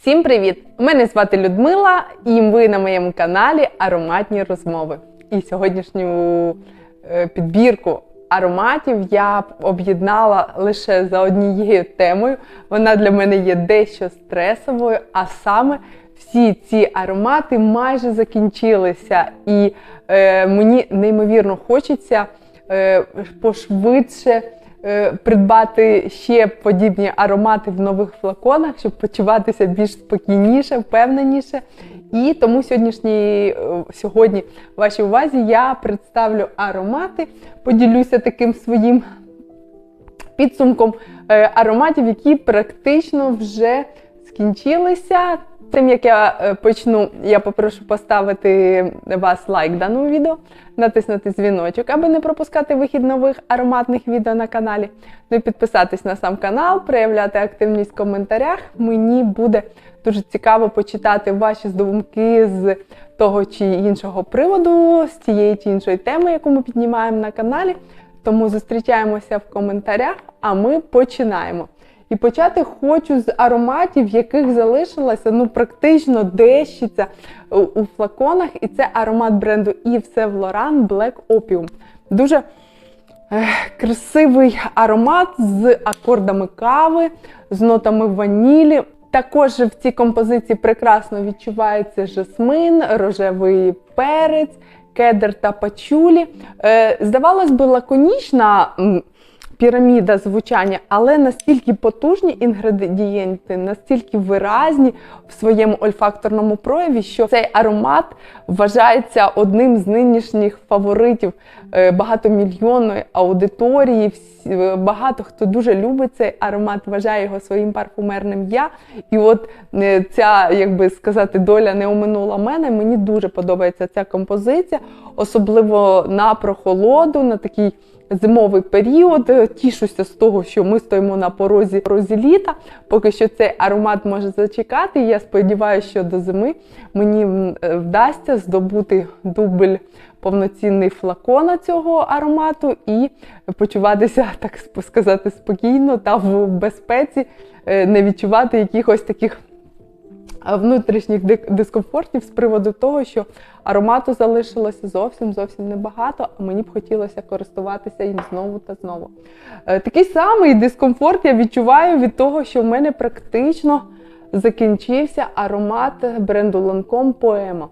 Всім привіт! Мене звати Людмила, і ви на моєму каналі Ароматні розмови. І сьогоднішню е, підбірку ароматів я б об'єднала лише за однією темою. Вона для мене є дещо стресовою, а саме всі ці аромати майже закінчилися, і е, мені неймовірно хочеться е, пошвидше придбати ще подібні аромати в нових флаконах, щоб почуватися більш спокійніше, впевненіше. І тому сьогоднішній, е, сьогодні вашій увазі я представлю аромати, поділюся таким своїм підсумком е, ароматів, які практично вже скінчилися. Тим як я е, почну, я попрошу поставити вас лайк даному відео, натиснути дзвіночок, аби не пропускати вихід нових ароматних відео на каналі. Ну і підписатись на сам канал, проявляти активність в коментарях. Мені буде дуже цікаво почитати ваші здумки з того чи іншого приводу, з тієї чи іншої теми, яку ми піднімаємо на каналі. Тому зустрічаємося в коментарях, а ми починаємо. І почати хочу з ароматів, яких залишилася ну практично дещиця у, флаконах. І це аромат бренду Yves Saint Laurent Black Opium. Дуже красивий аромат з акордами кави, з нотами ванілі. Також в цій композиції прекрасно відчувається жасмин, рожевий перець, кедр та пачулі. Е, здавалось би, лаконічна піраміда звучання, але настільки потужні інгредієнти, настільки виразні в своєму ольфакторному прояві, що цей аромат вважається одним з нинішніх фаворитів е, багатомільйонної аудиторії. Е, Багато хто дуже любить цей аромат, вважає його своїм парфумерним я. І от е, ця, як би сказати, доля не оминула мене. Мені дуже подобається ця композиція, особливо на прохолоду, на такий зимовий період. Е, Тішуся з того, що ми стоїмо на порозі, порозі літа. Поки що цей аромат може зачекати. Я сподіваюся, що до зими мені е, вдасться здобути дубль повноцінний флакона цього аромату і почуватися, так сказати, спокійно та в безпеці, е, не відчувати якихось таких внутрішніх дискомфортів з приводу того, що аромату залишилося зовсім зовсім небагато, а мені б хотілося користуватися їм знову та знову. Е, Такий самий дискомфорт я відчуваю від того, що в мене практично закінчився аромат бренду Lancome.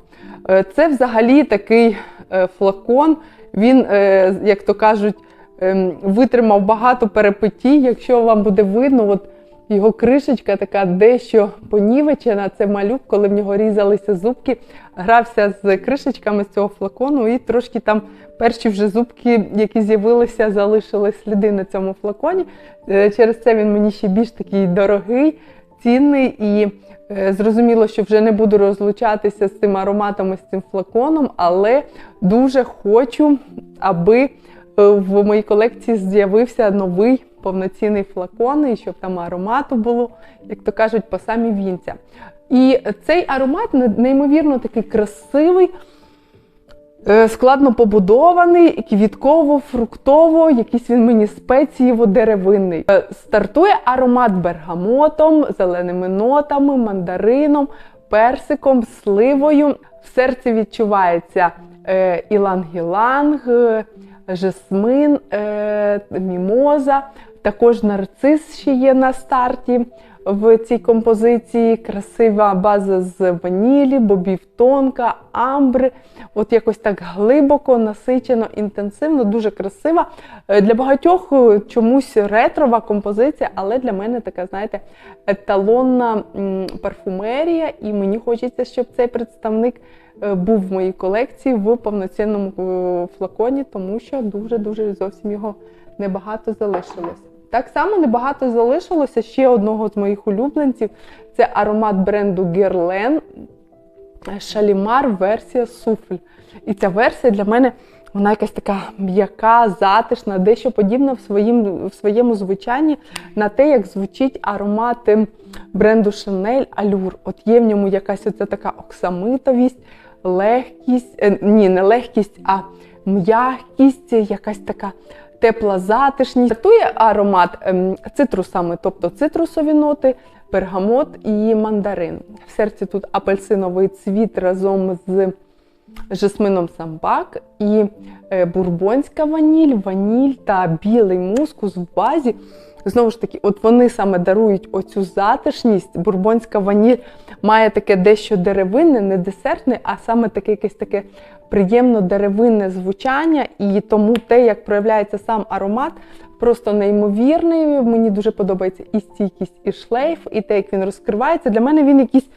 Е, Це взагалі такий е, флакон. Він, е, як то кажуть, ем, витримав багато перепитій. Якщо вам буде видно, от його кришечка така дещо понівечена. Це малюк, коли в нього різалися зубки, грався з кришечками з цього флакону, і трошки там перші вже зубки, які з'явилися, залишили сліди на цьому флаконі. Е, Через це він мені ще більш такий дорогий, цінний і. е, Зрозуміло, що вже не буду розлучатися з цим ароматом і з цим флаконом, але дуже хочу, аби е, в моїй колекції з'явився новий повноцінний флакон, і щоб там аромату було, як то кажуть, по самі вінця. І цей аромат неймовірно такий красивий, е, складно побудований, квітково-фруктово, якийсь він мені спецієво-деревинний. Е, Стартує аромат бергамотом, зеленими нотами, мандарином, персиком, сливою. В серці відчувається е, іланг-іланг, жасмин, е, мімоза, також нарцис ще є на старті в цій композиції. Красива база з ванілі, бобів тонка, амбри. От якось так глибоко, насичено, інтенсивно, дуже красива. Е, Для багатьох е, чомусь ретрова композиція, але для мене така, знаєте, еталонна парфумерія, і мені хочеться, щоб цей представник е, був в моїй колекції в повноцінному флаконі, тому що дуже-дуже зовсім його небагато залишилось. Так само небагато залишилося ще одного з моїх улюбленців. Це аромат бренду Guerlain Шалімар версія суфль. І ця версія для мене вона якась така м'яка, затишна, дещо подібна в, своїм, в своєму звучанні на те, як звучить аромат ем, бренду Chanel Allure. От є в ньому якась оця така оксамитовість, легкість, е, ні, не легкість, а м'якість, якась така тепла затишність. Стартує аромат ем, цитрусами, тобто цитрусові ноти, пергамот і мандарин. В серці тут апельсиновий цвіт разом з жасмином самбак і е, бурбонська ваніль, ваніль та білий мускус в базі. Знову ж таки, от вони саме дарують оцю затишність. Бурбонська ваніль має таке дещо деревинне, не десертне, а саме таке якесь таке приємно деревинне звучання. І тому те, як проявляється сам аромат, просто неймовірний. Мені дуже подобається і стійкість, і шлейф, і те, як він розкривається. Для мене він якийсь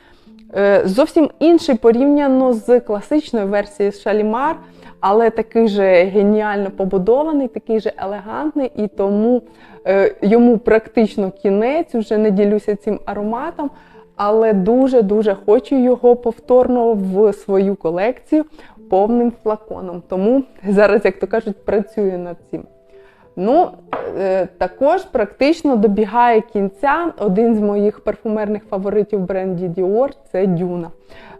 е, зовсім інший порівняно з класичною версією Шалімар, але такий же геніально побудований, такий же елегантний, і тому е, йому практично кінець, вже не ділюся цим ароматом. Але дуже-дуже хочу його повторно в свою колекцію повним флаконом. Тому зараз, як то кажуть, працюю над цим. Ну, е, також практично добігає кінця один з моїх парфумерних фаворитів в бренді Dior це Дюна.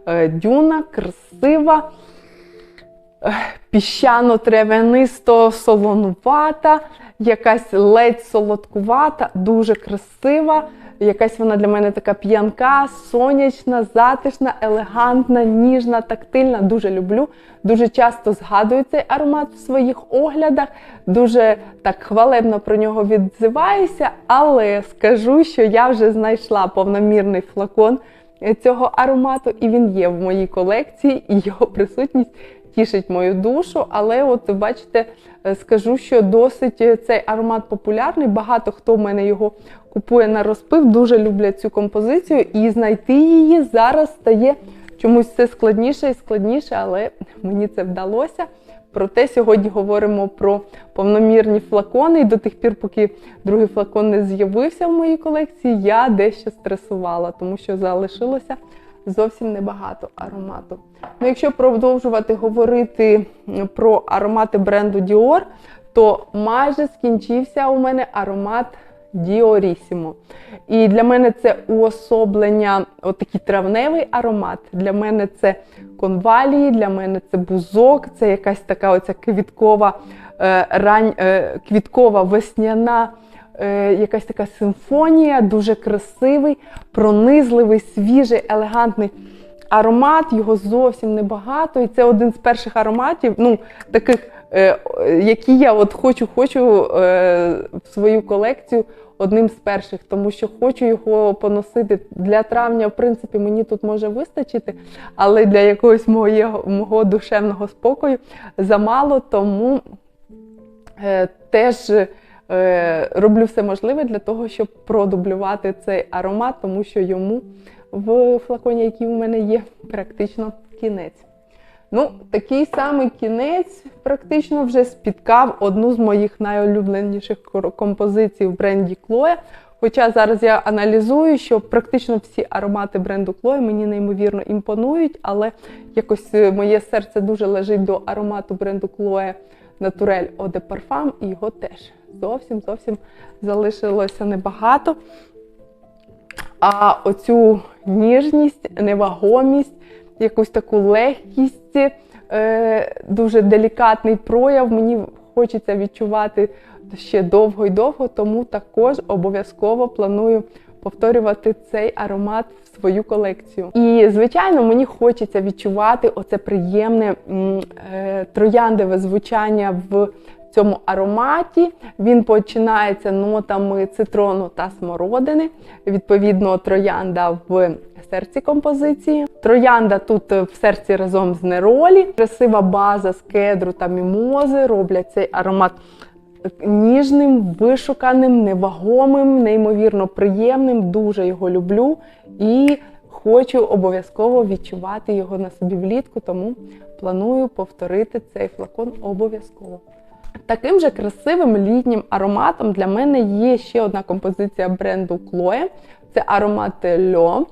Е, Дюна красива, е, піщано-тревянисто солонувата, якась ледь солодкувата, дуже красива. Якась вона для мене така п'янка, сонячна, затишна, елегантна, ніжна, тактильна. Дуже люблю. Дуже часто згадую цей аромат в своїх оглядах. Дуже так хвалебно про нього відзиваюся, але скажу, що я вже знайшла повномірний флакон цього аромату, і він є в моїй колекції, і його присутність тішить мою душу. Але, от бачите, скажу, що досить цей аромат популярний. Багато хто в мене його купує на розпив, дуже люблять цю композицію, і знайти її зараз стає чомусь все складніше і складніше, але мені це вдалося. Проте сьогодні говоримо про повномірні флакони. І до тих пір, поки другий флакон не з'явився в моїй колекції, я дещо стресувала, тому що залишилося зовсім небагато аромату. Ну, Якщо продовжувати говорити про аромати бренду Dior, то майже скінчився у мене аромат Діорісімо. І для мене це уособлення, отакий травневий аромат. Для мене це конвалії, для мене це бузок, це якась така оця квіткова, е, рань, е, квіткова весняна. Е, якась така симфонія, дуже красивий, пронизливий, свіжий, елегантний аромат. Його зовсім небагато. І це один з перших ароматів, ну, таких, е, які я от хочу хочу е, в свою колекцію одним з перших, тому що хочу його поносити для травня. В принципі, мені тут може вистачити, але для якогось моєго, мого душевного спокою замало, тому е, теж. Е, роблю все можливе для того, щоб продублювати цей аромат, тому що йому в флаконі, який у мене є, практично кінець. Ну, такий самий кінець практично вже спіткав одну з моїх найулюбленіших композицій в бренді Chloe. Хоча зараз я аналізую, що практично всі аромати бренду Chloe мені неймовірно імпонують, але якось е, моє серце дуже лежить до аромату бренду Naturel Eau de Parfum, і його теж зовсім зовсім залишилося небагато. А оцю ніжність, невагомість, якусь таку легкість, е, дуже делікатний прояв. Мені хочеться відчувати ще довго і довго, тому також обов'язково планую повторювати цей аромат в свою колекцію. І, звичайно, мені хочеться відчувати оце приємне е, трояндове звучання в цьому ароматі. Він починається нотами цитрону та смородини. Відповідно, троянда в серці композиції. Троянда тут в серці разом з неролі. Красива база з кедру та мімози роблять цей аромат. Ніжним, вишуканим, невагомим, неймовірно приємним. Дуже його люблю і хочу обов'язково відчувати його на собі влітку, тому планую повторити цей флакон обов'язково. Таким же красивим літнім ароматом для мене є ще одна композиція бренду Chloe. Це аромат Льо.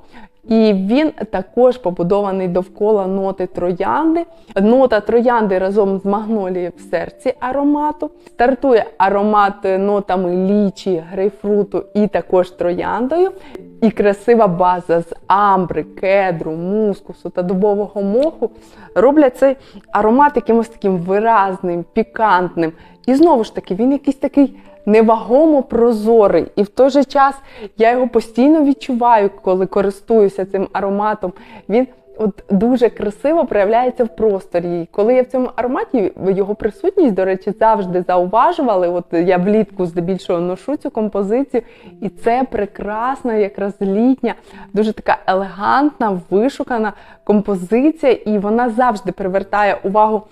І він також побудований довкола ноти троянди. Нота троянди разом з магнолією в серці аромату. Стартує аромат нотами лічі, грейпфруту і також трояндою. І красива база з амбри, кедру, мускусу та дубового моху роблять цей аромат якимось таким виразним, пікантним. І знову ж таки, він якийсь такий невагомо прозорий. І в той же час я його постійно відчуваю, коли користуюся цим ароматом. Він от дуже красиво проявляється в просторі. І Коли я в цьому ароматі, його присутність, до речі, завжди зауважували. От я влітку здебільшого ношу цю композицію, і це прекрасна, якраз літня, дуже така елегантна, вишукана композиція, і вона завжди привертає увагу.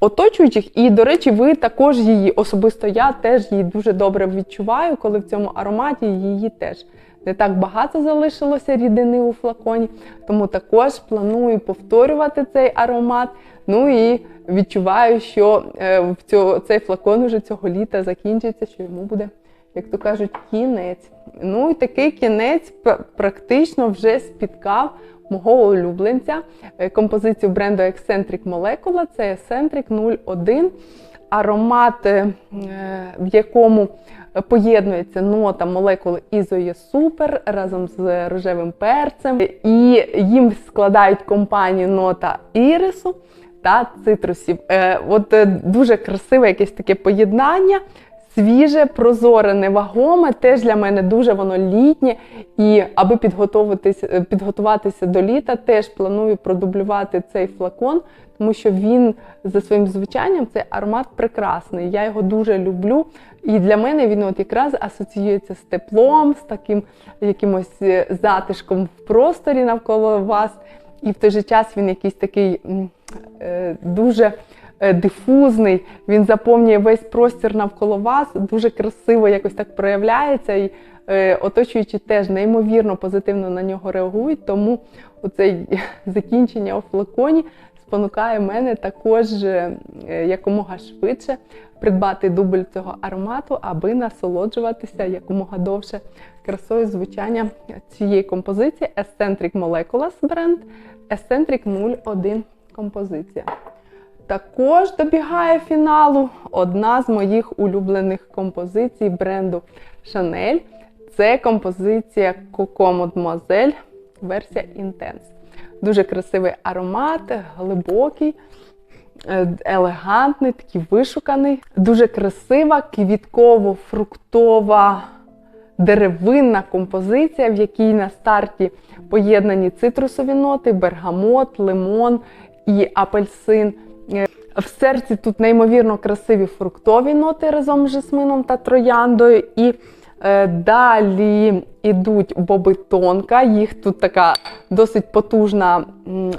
Оточуючих, і, до речі, ви також її, особисто я теж її дуже добре відчуваю, коли в цьому ароматі її теж не так багато залишилося рідини у флаконі, тому також планую повторювати цей аромат. Ну і відчуваю, що е, цей флакон уже цього літа закінчиться, що йому буде, як то кажуть, кінець. Ну і такий кінець практично вже спіткав мого улюбленця, е, композицію бренду Eccentric Molecula, це Eccentric 01. Аромат, е, в якому поєднується нота молекули Ізоє Супер разом з рожевим перцем, і їм складають компанію нота ірису та цитрусів. Е, От дуже красиве якесь таке поєднання. Свіже, прозоре, невагоме, теж для мене дуже воно літнє. І аби підготуватися, е, підготуватися до літа, теж планую продублювати цей флакон, тому що він за своїм звучанням цей аромат прекрасний. Я його дуже люблю. І для мене він от якраз асоціюється з теплом, з таким якимось е, затишком в просторі навколо вас. І в той же час він якийсь такий е, дуже дифузний, він заповнює весь простір навколо вас, дуже красиво якось так проявляється. І е, оточуючі теж неймовірно позитивно на нього реагують. Тому оце закінчення у флаконі спонукає мене також е, якомога швидше придбати дубль цього аромату, аби насолоджуватися якомога довше красою звучання цієї композиції Eccentric Molecules бренд Eccentric 01 композиція. Також добігає фіналу одна з моїх улюблених композицій бренду Chanel. Це композиція Coco Mademoiselle версія Intense. Дуже красивий аромат, глибокий, е, елегантний, такий вишуканий. Дуже красива, квітково-фруктова деревинна композиція, в якій на старті поєднані цитрусові ноти, бергамот, лимон і апельсин. Е, В серці тут неймовірно красиві фруктові ноти разом з жасмином та трояндою. І е, далі йдуть боби тонка, їх тут така досить потужна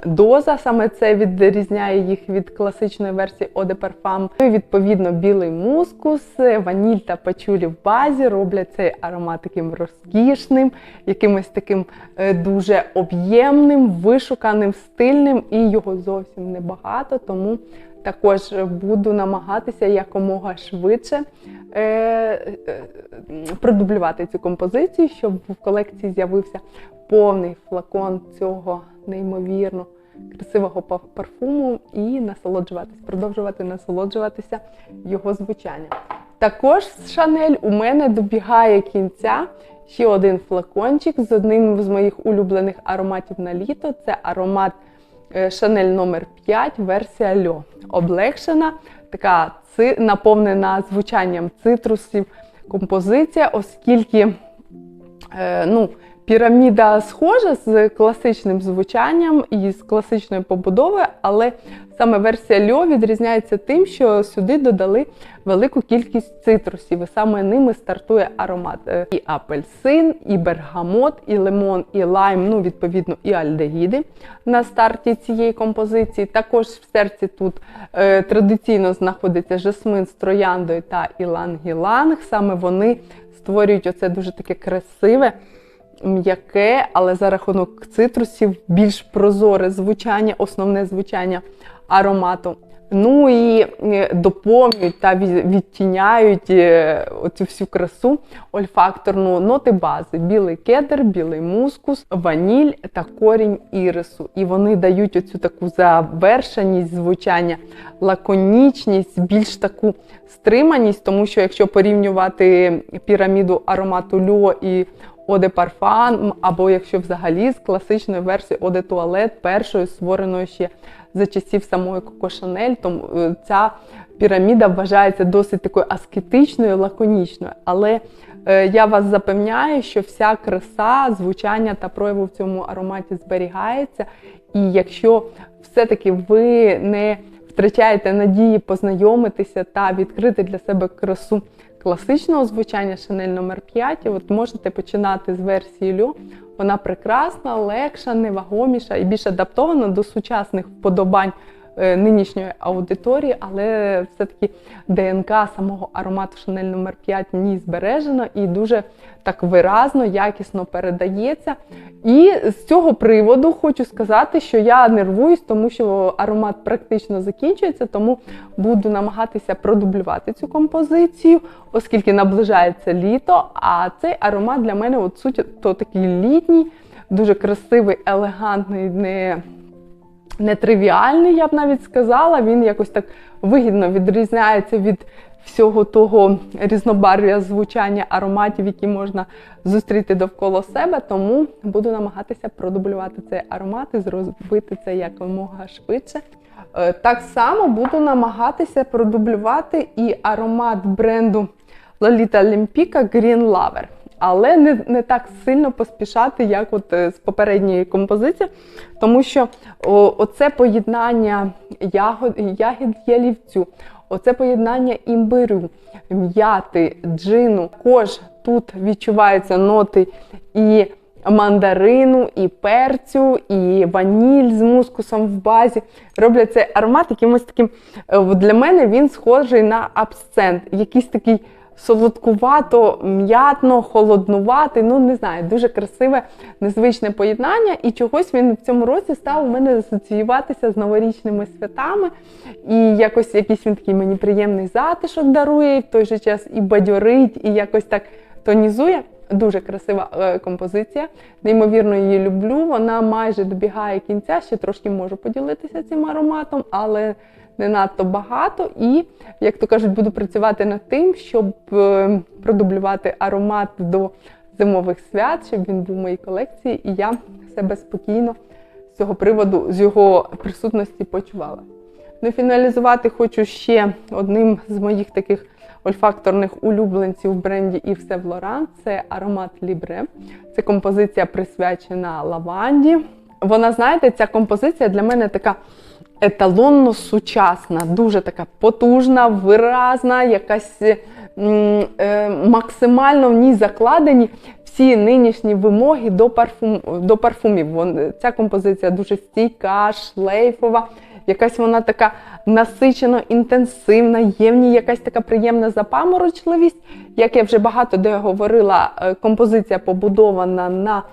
доза. Саме це відрізняє їх від класичної версії Eau de Parfum. Ну і відповідно білий мускус, ваніль та пачулі в базі роблять цей аромат таким розкішним, якимось таким е, дуже об'ємним, вишуканим, стильним, і його зовсім небагато. Тому також буду намагатися якомога швидше е, е, продублювати цю композицію, щоб в колекції з'явився повний флакон цього неймовірно красивого парфуму і насолоджуватись, продовжувати насолоджуватися його звучанням. Також з Шанель у мене добігає кінця ще один флакончик з одним з моїх улюблених ароматів на літо. Це аромат е, Шанель номер 5 версія Льо. Облегшена, така наповнена звучанням цитрусів композиція, оскільки ну, піраміда схожа з класичним звучанням і з класичною побудовою, але саме версія Льо відрізняється тим, що сюди додали велику кількість цитрусів, і саме ними стартує аромат. Е, І апельсин, і бергамот, і лимон, і лайм, ну, відповідно, і альдегіди на старті цієї композиції. Також в серці тут е, традиційно знаходиться жасмин з трояндою та іланг-іланг. Саме вони створюють оце дуже таке красиве м'яке, але за рахунок цитрусів більш прозоре звучання, основне звучання аромату. Ну і е, доповнюють та відтіняють е, оцю всю красу ольфакторну ноти бази: білий кедр, білий мускус, ваніль та корінь ірису. І вони дають оцю таку завершеність звучання, лаконічність, більш таку стриманість, тому що якщо порівнювати піраміду аромату Льо і Оде Парфан, або якщо взагалі з класичної версії Оде Туалет, першої створеної ще за часів самої Коко Шанель, тому е, ця піраміда вважається досить такою аскетичною, лаконічною. Але е, я вас запевняю, що вся краса, звучання та прояву в цьому ароматі зберігається. І якщо все-таки ви не втрачаєте надії познайомитися та відкрити для себе красу класичного звучання Chanel номер 5 от можете починати з версії Лю. Вона прекрасна, легша, невагоміша і більш адаптована до сучасних вподобань нинішньої аудиторії, але все-таки ДНК самого аромату Chanel номер 5 в ній збережено і дуже так виразно, якісно передається. І з цього приводу хочу сказати, що я нервуюсь, тому що аромат практично закінчується, тому буду намагатися продублювати цю композицію, оскільки наближається літо. А цей аромат для мене от суть то такий літній, дуже красивий, елегантний, не нетривіальний, я б навіть сказала. Він якось так вигідно відрізняється від всього того різнобарв'я звучання ароматів, які можна зустріти довкола себе. Тому буду намагатися продублювати цей аромат і зробити це якомога швидше. Е, так само буду намагатися продублювати і аромат бренду Lolita Olympica Green Lover. Але не не так сильно поспішати, як от е, з попередньої композиції, тому що о, оце поєднання ягод, ягід ялівцю, оце поєднання імбирю, м'яти, джину. Також тут відчуваються ноти і мандарину, і перцю, і ваніль з мускусом в базі. Роблять цей аромат якимось таким. Е, для мене він схожий на абсцент, якийсь такий солодкувато, м'ятно, холоднуватий. Ну, не знаю, дуже красиве, незвичне поєднання. І чогось він в цьому році став у мене асоціюватися з новорічними святами. І якось якийсь він такий мені приємний затишок дарує, і в той же час і бадьорить, і якось так тонізує. Дуже красива е, композиція. Неймовірно, її люблю. Вона майже добігає кінця, ще трошки можу поділитися цим ароматом, але не надто багато. І, як то кажуть, буду працювати над тим, щоб е, продублювати аромат до зимових свят, щоб він був в моїй колекції, і я себе спокійно з цього приводу, з його присутності почувала. Ну, фіналізувати хочу ще одним з моїх таких ольфакторних улюбленців в бренді Yves Saint Laurent – це аромат Libre. Це композиція присвячена лаванді. Вона, знаєте, ця композиція для мене така еталонно сучасна, дуже така потужна, виразна, якась е, максимально в ній закладені всі нинішні вимоги до парфум, до парфумів. Вон, ця композиція дуже стійка, шлейфова. Якась вона така насичено інтенсивна, є в ній якась така приємна запаморочливість. Як я вже багато де говорила, е, композиція побудована на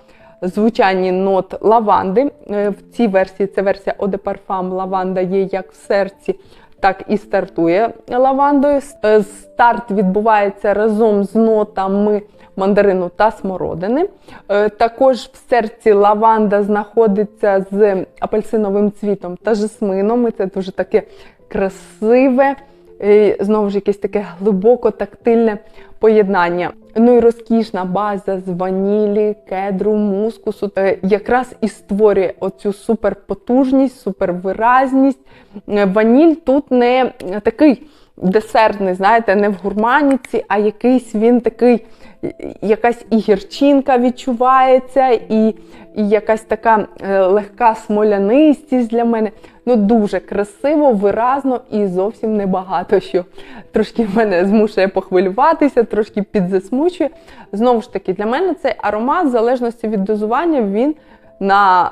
звучанні нот лаванди. Е, в цій версії це версія Eau de Лаванда є як в серці, так і стартує лавандою. Е, старт відбувається разом з нотами мандарину та смородини. Е, також в серці лаванда знаходиться з апельсиновим цвітом та жасмином. І Це дуже таке красиве. Знову ж якесь таке глибоко тактильне поєднання. Ну і розкішна база з ванілі, кедру, мускусу е, якраз і створює оцю суперпотужність, супервиразність. Е, ваніль тут не такий десертний, знаєте, не в гурманіці, а якийсь він такий, якась і гірчинка відчувається, і і якась така е, легка смолянистість для мене. Ну, дуже красиво, виразно і зовсім небагато що трошки мене змушує похвилюватися, трошки підзасмучує. Знову ж таки, для мене цей аромат, в залежності від дозування, він на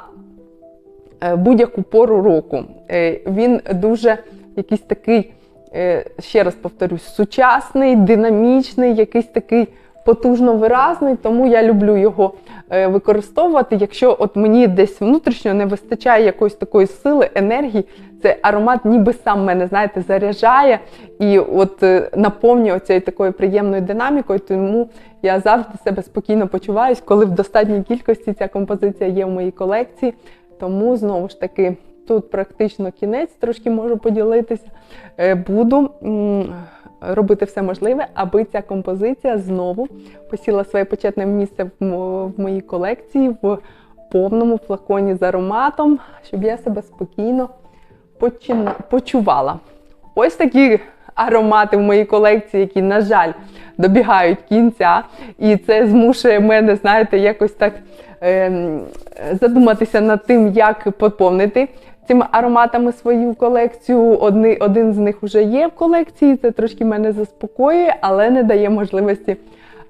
е, будь-яку пору року. Е, він дуже якийсь такий. Е, ще раз повторюсь, сучасний, динамічний, якийсь такий потужно виразний, тому я люблю його е, використовувати. Якщо от мені десь внутрішньо не вистачає якоїсь такої сили, енергії, цей аромат ніби сам мене, знаєте, заряджає і от е, наповнює цією такою приємною динамікою. Тому я завжди себе спокійно почуваюсь, коли в достатній кількості ця композиція є в моїй колекції. Тому знову ж таки. Тут практично кінець, трошки можу поділитися. Е, буду робити все можливе, аби ця композиція знову посіла своє почетне місце в моїй колекції в повному флаконі з ароматом, щоб я себе спокійно почувала. Ось такі аромати в моїй колекції, які, на жаль, добігають кінця. І це змушує мене, знаєте, якось так ем, задуматися над тим, як поповнити цими ароматами свою колекцію. Одни, один з них вже є в колекції, це трошки мене заспокоює, але не дає можливості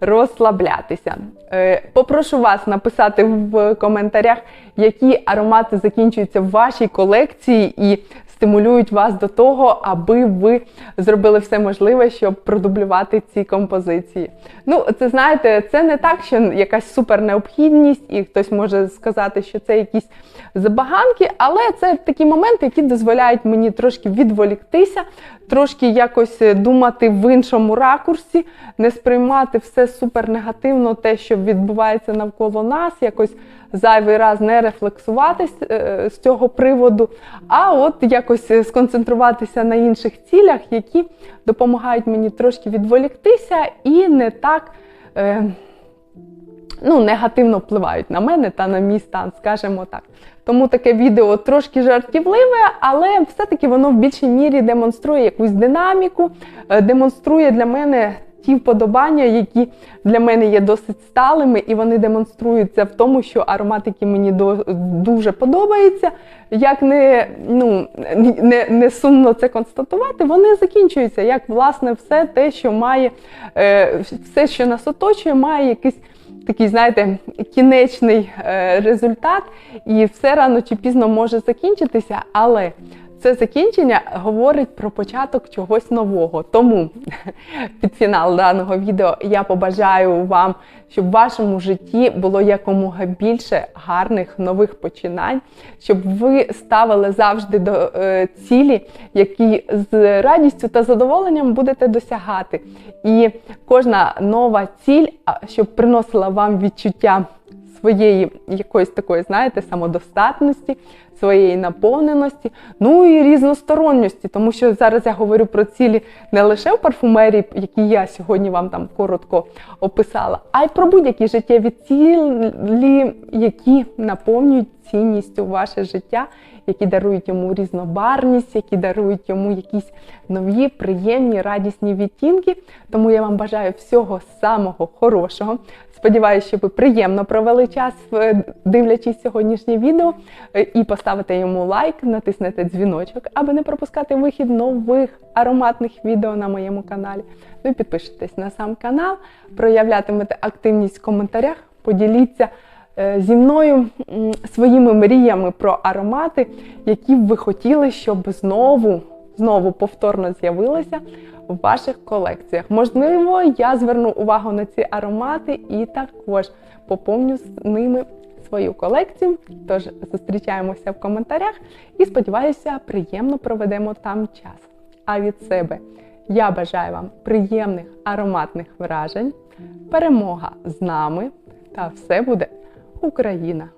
розслаблятися. Е, Попрошу вас написати в коментарях, які аромати закінчуються в вашій колекції і стимулюють вас до того, аби ви зробили все можливе, щоб продублювати ці композиції. Ну, це знаєте, це не так, що якась супер необхідність, і хтось може сказати, що це якісь забаганки, але це такі моменти, які дозволяють мені трошки відволіктися, трошки якось думати в іншому ракурсі, не сприймати все супер негативно, те, що відбувається навколо нас, якось зайвий раз не рефлексувати з, е, цього приводу, а от якось е, сконцентруватися на інших цілях, які допомагають мені трошки відволіктися і не так. Е, ну, негативно впливають на мене та на мій стан, скажімо так. Тому таке відео трошки жартівливе, але все-таки воно в більшій мірі демонструє якусь динаміку, демонструє для мене ті вподобання, які для мене є досить сталими, і вони демонструються в тому, що аромат, який мені дуже подобається, як не, ну, не, не сумно це констатувати, вони закінчуються. Як власне все те, що має, е, все, що нас оточує, має якийсь такий, знаєте, кінечний е, результат, і все рано чи пізно може закінчитися, але це закінчення говорить про початок чогось нового. Тому під фінал даного відео я побажаю вам, щоб в вашому житті було якомога більше гарних нових починань, щоб ви ставили завжди до е, цілі, які з радістю та задоволенням будете досягати. І кожна нова ціль, щоб приносила вам відчуття своєї якоїсь такої, знаєте, самодостатності, своєї наповненості, ну і різносторонності, тому що зараз я говорю про цілі не лише в парфумерії, які я сьогодні вам там коротко описала, а й про будь-які життєві цілі, які наповнюють цінністю ваше життя, які дарують йому різнобарність, які дарують йому якісь нові, приємні, радісні відтінки. Тому я вам бажаю всього самого хорошого. Сподіваюся, що ви приємно провели час, дивлячись сьогоднішнє відео, е, і поставите йому лайк, натиснете дзвіночок, аби не пропускати вихід нових ароматних відео на моєму каналі. Ну і підпишитесь на сам канал, проявлятимете активність в коментарях, поділіться е, зі мною своїми мріями про аромати, які б ви хотіли, щоб знову, знову повторно з'явилися в ваших колекціях. Можливо, я зверну увагу на ці аромати і також поповню з ними свою колекцію. Тож зустрічаємося в коментарях і сподіваюся, приємно проведемо там час. А від себе я бажаю вам приємних ароматних вражень, перемога з нами та все буде Україна!